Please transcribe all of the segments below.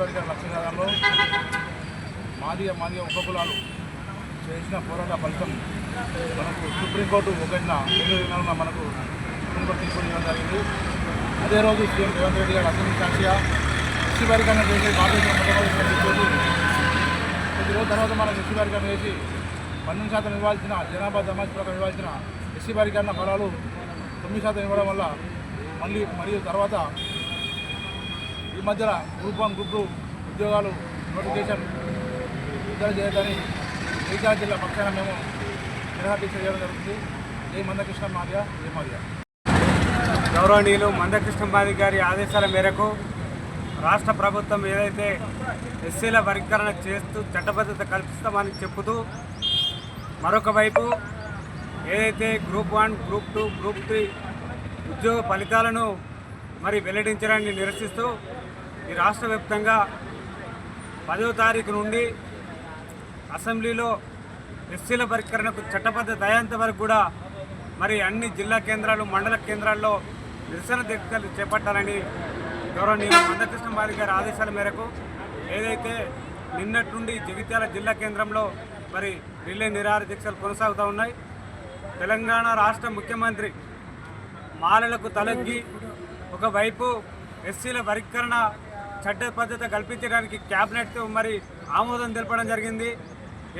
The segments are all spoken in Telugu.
జరుగుతున్న ఎన్టీసీ మాదిగా మాదిగా మాదిగ కులాలు చేసిన పోరాట ఫలితం మనకు సుప్రీంకోర్టు ఒకటిన రెండు దినాలుగా మనకు సుప్రీంకోర్టు తీర్పు ఇవ్వడం జరిగింది. అదే రోజు సీఎం రేవంత్ రెడ్డి గారు అసెంబ్లీ సాక్షిగా ఎస్సీ వర్గాన్ని చేసి భారతదేశం కొద్ది రోజుల తర్వాత మనకు ఎస్సీ వర్గాన్ని చేసి పన్నెండు శాతం ఇవ్వాల్సిన జనాభా జమాజ్ ప్రకారం ఇవ్వాల్సిన ఎస్సీ వర్గాన్న ఫలాలు తొమ్మిది శాతం ఇవ్వడం వల్ల మళ్ళీ మరియు తర్వాత ఈ మధ్యన గ్రూప్ వన్ గ్రూప్ టూ ఉద్యోగాలు నోటిఫికేషన్ విడుదల చేయదని మిగతా జిల్లా పక్షాన మేము నిరాదీక్ష చేయడం జరుగుతుంది. జై మందకృష్ణ మాధ్య జై మాదియా గౌరవనీయులు మందకృష్ణమాది గారి ఆదేశాల మేరకు రాష్ట్ర ప్రభుత్వం ఏదైతే ఎస్సీల వర్గీకరణ చేస్తూ చట్టబద్ధత కల్పిస్తామని చెబుతూ మరొక వైపు ఏదైతే group one group two group three ఉద్యోగ ఫలితాలను మరి వెల్లడించడాన్ని నిరసిస్తూ ఈ రాష్ట్ర వ్యాప్తంగా పదో తారీఖు నుండి అసెంబ్లీలో ఎస్సీల పరికరణకు చట్టబద్ధత అయ్యేంత వరకు కూడా మరి అన్ని జిల్లా కేంద్రాలు మండల కేంద్రాల్లో నిరసన దీక్షలు చేపట్టాలని గౌరవనీయ మందకృష్ణ మాది గారి ఆదేశాల మేరకు ఏదైతే నిన్నటి నుండి జగిత్యాల జిల్లా కేంద్రంలో మరి రిలే నిరాహార దీక్షలు కొనసాగుతూ ఉన్నాయి తెలంగాణ రాష్ట్ర ముఖ్యమంత్రి మాలలకు తలొగ్గి ఒకవైపు ఎస్సీల వర్గీకరణ చట్ట పద్ధతి కల్పించడానికి క్యాబినెట్ మరి ఆమోదం తెలపడం జరిగింది.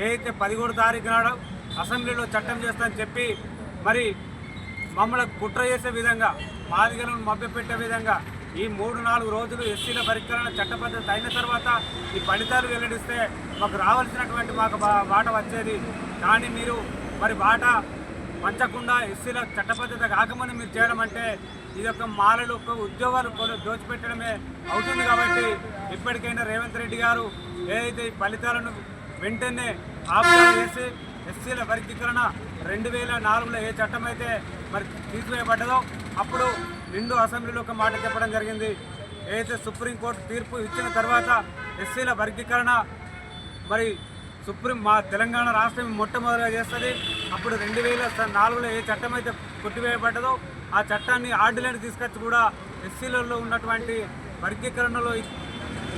ఏదైతే పదిహేడు తారీఖు నాడు అసెంబ్లీలో చట్టం చేస్తామని చెప్పి మరి మమ్మల్ని కుట్ర చేసే విధంగా మాదిగలను మభ్యపెట్టే విధంగా ఈ మూడు నాలుగు రోజులు ఎస్సీల పరికరణ చట్టబద్ధత అయిన తర్వాత ఈ ఫలితాలు వెల్లడిస్తే మాకు రావాల్సినటువంటి మాకు బాట వచ్చేది. కానీ మీరు మరి బాట పంచకుండా ఎస్సీల చట్టబద్ధత కాకమని మీరు చేయడం అంటే ఇది ఒక మాలలు ఒక ఉద్యోగాలు దోచిపెట్టడమే అవుతుంది కాబట్టి ఇప్పటికైనా రేవంత్ రెడ్డి గారు ఏదైతే ఈ ఫలితాలను వెంటనే ఆఫ్టర్ చేసి ఎస్సీల వర్గీకరణ రెండు వేల నాలుగులో ఏ చట్టం అయితే మరి తీసివేయబడ్డదో అప్పుడు నిండు అసెంబ్లీలో ఒక మాట చెప్పడం జరిగింది. ఏదైతే సుప్రీంకోర్టు తీర్పు ఇచ్చిన తర్వాత ఎస్సీల వర్గీకరణ మరి సుప్రీం మా తెలంగాణ రాష్ట్రం మొట్టమొదటిగా చేస్తుంది. అప్పుడు రెండు వేల నాలుగులో ఏ చట్టం అయితే కొట్టివేయబడ్డదో ఆ చట్టాన్ని ఆర్డినెన్స్ తీసుకొచ్చి కూడా ఎస్సీలలో ఉన్నటువంటి వర్గీకరణలో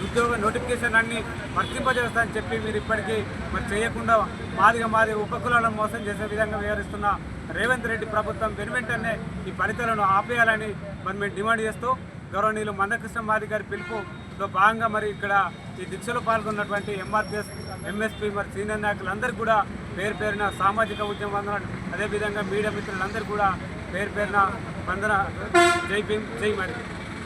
ఉద్యోగ నోటిఫికేషన్ అన్ని వర్తింపజేస్తానని చెప్పి మీరు ఇప్పటికీ మరి చేయకుండా మాదిగా మాది ఉపకులాలను మోసం చేసే విధంగా వ్యవహరిస్తున్న రేవంత్ రెడ్డి ప్రభుత్వం వెనువెంటనే ఈ ఫలితాలను ఆపేయాలని మరి మేము డిమాండ్ చేస్తూ గౌరవనీయులు మందకృష్ణ మాది గారి పిలుపు సో భాగంగా మరి ఇక్కడ ఈ దీక్షలో పాల్గొన్నటువంటి ఎంఆర్పిఎస్ ఎంఎస్పీ మరి సీనియర్ నాయకులందరూ కూడా పేరు పేరున సామాజిక ఉద్యమం వందనాలు. అదేవిధంగా మీడియా మిత్రులందరూ కూడా పేరు పేరున వందన జై భీమ్ జై మరి.